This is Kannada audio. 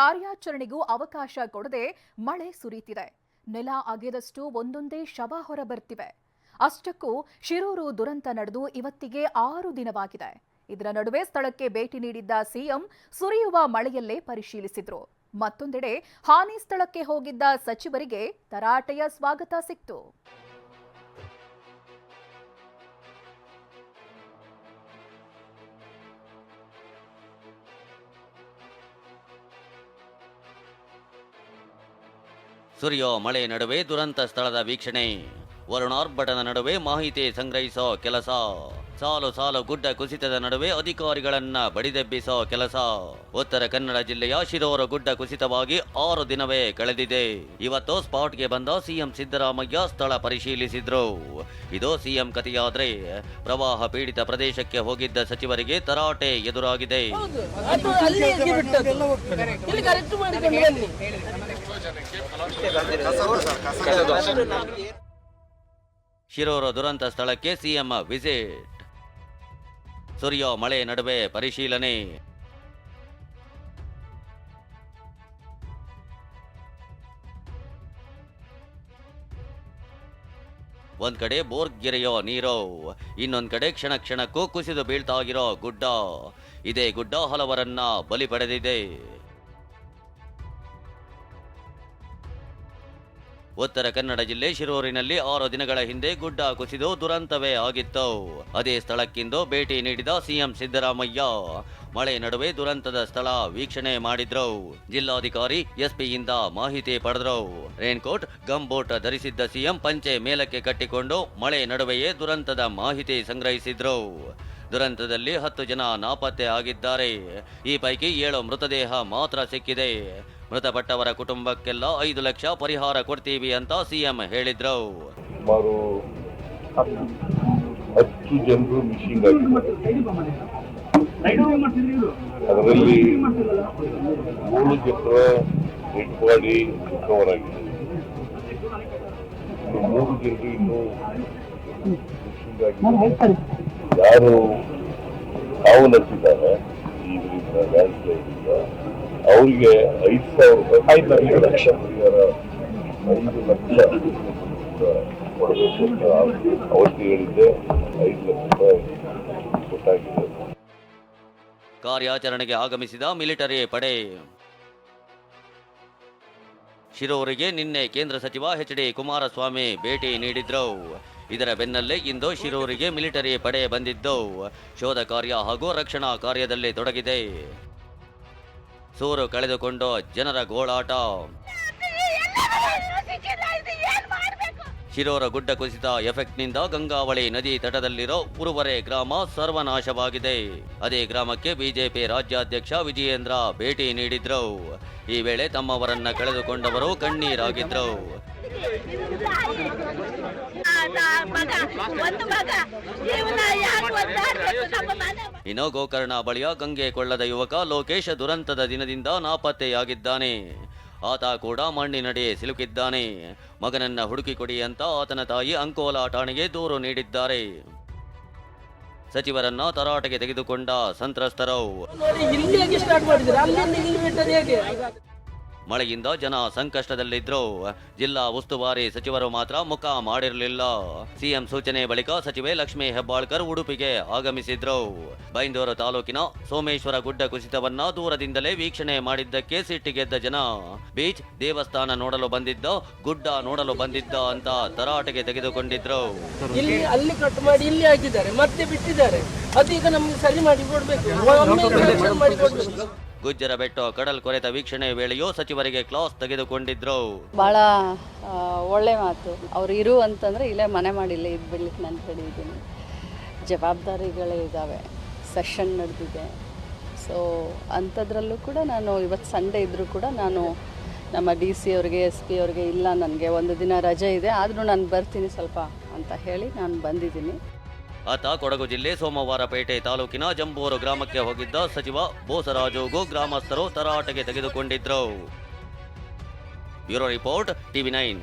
ಕಾರ್ಯಾಚರಣೆಗೂ ಅವಕಾಶ ಕೊಡದೆ ಮಳೆ ಸುರಿಯುತ್ತಿದೆ ನೆಲ ಅಗೆದಷ್ಟು ಒಂದೊಂದೇ ಶವ ಹೊರಬರ್ತಿವೆ. ಅಷ್ಟಕ್ಕೂ ಶಿರೂರು ದುರಂತ ನಡೆದು ಇವತ್ತಿಗೆ ಆರು ದಿನವಾಗಿದೆ. ಇದರ ನಡುವೆ ಸ್ಥಳಕ್ಕೆ ಭೇಟಿ ನೀಡಿದ್ದ ಸಿಎಂ, ಸುರಿಯುವ ಮಳೆಯಲ್ಲೇ ಪರಿಶೀಲಿಸಿದ್ರು. ಮತ್ತೊಂದೆಡೆ ಹಾನಿ ಸ್ಥಳಕ್ಕೆ ಹೋಗಿದ್ದ ಸಚಿವರಿಗೆ ತರಾಟೆಯ ಸ್ವಾಗತ ಸಿಕ್ತು. ಸುರಿಯೋ, ಮಳೆ ನಡುವೆ ದುರಂತ ಸ್ಥಳದ ವೀಕ್ಷಣೆ. ವರುಣಾರ್ಭಟನ ನಡುವೆ ಮಾಹಿತಿ ಸಂಗ್ರಹಿಸೋ ಕೆಲಸ. ಸಾಲು ಸಾಲು ಗುಡ್ಡ ಕುಸಿತದ ನಡುವೆ ಅಧಿಕಾರಿಗಳನ್ನ ಬಡಿದೆಬ್ಬಿಸೋ ಕೆಲಸ. ಉತ್ತರ ಕನ್ನಡ ಜಿಲ್ಲೆಯ ಶಿರೋರು ಗುಡ್ಡ ಕುಸಿತವಾಗಿ ಆರು ದಿನವೇ ಕಳೆದಿದೆ. ಇವತ್ತು ಸ್ಪಾಟ್ಗೆ ಬಂದ ಸಿಎಂ ಸಿದ್ದರಾಮಯ್ಯ ಸ್ಥಳ ಪರಿಶೀಲಿಸಿದ್ರು. ಇದು ಸಿಎಂ ಕಥೆಯಾದ್ರೆ ಪ್ರವಾಹ ಪೀಡಿತ ಪ್ರದೇಶಕ್ಕೆ ಹೋಗಿದ್ದ ಸಚಿವರಿಗೆ ತರಾಟೆ ಎದುರಾಗಿದೆ. ಶಿರೂರು ದುರಂತ ಸ್ಥಳಕ್ಕೆ ಸಿಎಂ ವಿಸಿಟ್. ಸುರಿಯೋ ಮಳೆ ನಡುವೆ ಪರಿಶೀಲನೆ. ಒಂದ್ ಕಡೆ ಬೋರ್ಗಿರೆಯೋ ನೀರು ಇನ್ನೊಂದ್ ಕಡೆ ಕ್ಷಣ ಕ್ಷಣಕ್ಕೂ ಕುಸಿದು ಬೀಳ್ತಾ ಇರೋ ಗುಡ್ಡ. ಇದೇ ಗುಡ್ಡ ಹಲವರನ್ನ ಬಲಿ ಪಡೆದಿದೆ. ಉತ್ತರ ಕನ್ನಡ ಜಿಲ್ಲೆ ಶಿರೂರಿನಲ್ಲಿ ಆರು ದಿನಗಳ ಹಿಂದೆ ಗುಡ್ಡ ಕುಸಿದು ದುರಂತವೇ ಆಗಿತ್ತು. ಅದೇ ಸ್ಥಳಕ್ಕಿಂದು ಭೇಟಿ ನೀಡಿದ ಸಿಎಂ ಸಿದ್ದರಾಮಯ್ಯ, ಮಳೆ ನಡುವೆ ದುರಂತದ ಸ್ಥಳ ವೀಕ್ಷಣೆ ಮಾಡಿದ್ರು. ಜಿಲ್ಲಾಧಿಕಾರಿ ಎಸ್ಪಿಯಿಂದ ಮಾಹಿತಿ ಪಡೆದ್ರು. ರೇನ್ಕೋಟ್ ಗಂಬೋಟ್ ಧರಿಸಿದ್ದ ಸಿಎಂ ಪಂಚೆ ಮೇಲಕ್ಕೆ ಕಟ್ಟಿಕೊಂಡು ಮಳೆ ನಡುವೆಯೇ ದುರಂತದ ಮಾಹಿತಿ ಸಂಗ್ರಹಿಸಿದ್ರು. ದುರಂತದಲ್ಲಿ ಹತ್ತು ಜನ ನಾಪತ್ತೆ ಆಗಿದ್ದಾರೆ. ಈ ಪೈಕಿ ಏಳು ಮೃತದೇಹ ಮಾತ್ರ ಸಿಕ್ಕಿದೆ. ಮೃತಪಟ್ಟವರ ಕುಟುಂಬಕ್ಕೆಲ್ಲ ಐದು ಲಕ್ಷ ಪರಿಹಾರ ಕೊಡ್ತೀವಿ ಅಂತ ಸಿಎಂ ಹೇಳಿದ್ರು. ಸುಮಾರು ಹತ್ತು ಜನರು ಮಿಷಿಂಗ್ ಅದರಲ್ಲಿ ಏಳು ಬಾಡಿ ಆಗಿದೆ ಮೂರು ಜನರು ಇನ್ನೂ ಯಾರು ಅವರಿಗೆ ಐದು ಸಾವಿರ ರೂಪಾಯಿ, ಐದು ಲಕ್ಷ ಐದು ಲಕ್ಷ ಕೊಡಬೇಕು ಅಂತ ಅವತ್ತು ಹೇಳಿದ್ದೆ. ಐದು ಲಕ್ಷ ರೂಪಾಯಿ ಕೊಟ್ಟಾಗಿದೆ. ಕಾರ್ಯಾಚರಣೆಗೆ ಆಗಮಿಸಿದ ಮಿಲಿಟರಿ ಪಡೆ ಶಿರೋರಿಗೆ ನಿನ್ನೆ ಕೇಂದ್ರ ಸಚಿವ ಎಚ್ ಡಿ ಕುಮಾರಸ್ವಾಮಿ ಭೇಟಿ ನೀಡಿದ್ರು ಇದರ ಬೆನ್ನಲ್ಲೇ ಇಂದು ಶಿರೂರಿಗೆ ಮಿಲಿಟರಿ ಪಡೆ ಬಂದಿದ್ದು. ಶೋಧ ಕಾರ್ಯ ಹಾಗೂ ರಕ್ಷಣಾ ಕಾರ್ಯದಲ್ಲಿ ತೊಡಗಿದೆ. ಸೂರು ಕಳೆದುಕೊಂಡು ಜನರ ಗೋಳಾಟ. ಶಿರೋರ ಗುಡ್ಡ ಕುಸಿತ ಎಫೆಕ್ಟ್ನಿಂದ ಗಂಗಾವಳಿ ನದಿ ತಟದಲ್ಲಿರೋ ಉರುವರೆ ಗ್ರಾಮ ಸರ್ವನಾಶವಾಗಿದೆ. ಅದೇ ಗ್ರಾಮಕ್ಕೆ ಬಿಜೆಪಿ ರಾಜ್ಯಾಧ್ಯಕ್ಷ ವಿಜಯೇಂದ್ರ ಭೇಟಿ ನೀಡಿದ್ರು. ಈ ವೇಳೆ ತಮ್ಮವರನ್ನ ಕಳೆದುಕೊಂಡವರು ಕಣ್ಣೀರಾಗಿದ್ರು. ಒಂದು ಭಾಗ ಜೀವನ ಯಾಕೆ ಒದ್ದಾಡ್ಬೇಕು ನಮ್ಮ ಮನೆ? ಇನ್ನು ಗೋಕರ್ಣ ಬಳಿಯ ಗಂಗೆ ಕೊಳ್ಳದ ಯುವಕ ಲೋಕೇಶ ದುರಂತದ ದಿನದಿಂದ ನಾಪತ್ತೆಯಾಗಿದ್ದಾನೆ. ಆತ ಕೂಡ ಮಣ್ಣಿನಡಿ ಸಿಲುಕಿದ್ದಾನೆ. ಮಗನನ್ನ ಹುಡುಕಿಕೊಡಿ ಅಂತ ಆತನ ತಾಯಿ ಅಂಕೋಲಾ ಠಾಣೆಗೆ ದೂರು ನೀಡಿದ್ದಾರೆ. ಸಚಿವರನ್ನ ತರಾಟೆಗೆ ತೆಗೆದುಕೊಂಡ ಸಂತ್ರಸ್ತರು. ಮಳೆಯಿಂದ ಜನ ಸಂಕಷ್ಟದಲ್ಲಿದ್ರು. ಜಿಲ್ಲಾ ಉಸ್ತುವಾರಿ ಸಚಿವರು ಮಾತ್ರ ಮುಖ ಮಾಡಿರಲಿಲ್ಲ. ಸಿಎಂ ಸೂಚನೆ ಬಳಿಕ ಸಚಿವೆ ಲಕ್ಷ್ಮೀ ಹೆಬ್ಬಾಳ್ಕರ್ ಉಡುಪಿಗೆ ಆಗಮಿಸಿದ್ರು. ಬೈಂದೂರು ತಾಲೂಕಿನ ಸೋಮೇಶ್ವರ ಗುಡ್ಡ ಕುಸಿತವನ್ನ ದೂರದಿಂದಲೇ ವೀಕ್ಷಣೆ ಮಾಡಿದ್ದಕ್ಕೆ ಸಿಟ್ಟಿಗೆದ್ದ ಜನ. ಬೀಚ್ ದೇವಸ್ಥಾನ ನೋಡಲು ಬಂದಿದ್ದ, ಗುಡ್ಡ ನೋಡಲು ಬಂದಿದ್ದ ಅಂತ ತರಾಟೆಗೆ ತೆಗೆದುಕೊಂಡಿದ್ರು. ಇಲ್ಲಿ ಅಲ್ಲಿ ಕಟ್ ಮಾಡಿ ಇಲ್ಲಿ ಹಾಕಿದ್ದಾರೆ, ಮತ್ತೆ ಬಿಟ್ಟಿದ್ದಾರೆ. ಅದೀಗ ನಮ್ಗೆ ಸರಿ ಮಾಡಿ ಕೊಡ್ಬೇಕು. ಗುಜ್ಜರ ಬೆಟ್ಟ ಕಡಲ್ ಕೊರೆತ ವೀಕ್ಷಣೆ ವೇಳೆಯೂ ಸಚಿವರಿಗೆ ಕ್ಲಾಸ್ ತೆಗೆದುಕೊಂಡಿದ್ರು. ಬಹಳ ಒಳ್ಳೆ ಮಾತು. ಅವ್ರು ಇರು ಅಂತಂದ್ರೆ ಇಲ್ಲೇ ಮನೆ ಮಾಡಿಲ್ಲ ಇದು ಬಿಡ್ಲಿಕ್ಕೆ ನಾನು ರೆಡಿ ಇದ್ದೀನಿ ಜವಾಬ್ದಾರಿಗಳೇ ಇದ್ದಾವೆ ಸೆಷನ್ ನಡೆದಿದೆ. ಸೊ ಅಂಥದ್ರಲ್ಲೂ ಕೂಡ ನಾನು ಇವತ್ತು ಸಂಡೇ ಇದ್ದರೂ ಕೂಡ ನಾನು ನಮ್ಮ ಡಿ ಸಿ ಅವ್ರಿಗೆ, ಎಸ್ ಪಿ ಅವ್ರಿಗೆ ಇಲ್ಲ, ನನಗೆ ಒಂದು ದಿನ ರಜೆ ಇದೆ. ಆದರೂ ನಾನು ಬರ್ತೀನಿ ಸ್ವಲ್ಪ ಅಂತ ಹೇಳಿ ನಾನು ಬಂದಿದ್ದೀನಿ. ಆತ ಕೊಡಗು ಜಿಲ್ಲೆ ಸೋಮವಾರಪೇಟೆ ತಾಲೂಕಿನ ಜಂಬೂರು ಗ್ರಾಮಕ್ಕೆ ಹೋಗಿದ್ದ ಸಚಿವ ಬೋಸರಾಜುಗೂ ಗ್ರಾಮಸ್ಥರು ತರಾಟೆಗೆ ತೆಗೆದುಕೊಂಡಿದ್ದರು ಬ್ಯೂರೋ ರಿಪೋರ್ಟ್ ಟಿವಿ ನೈನ್.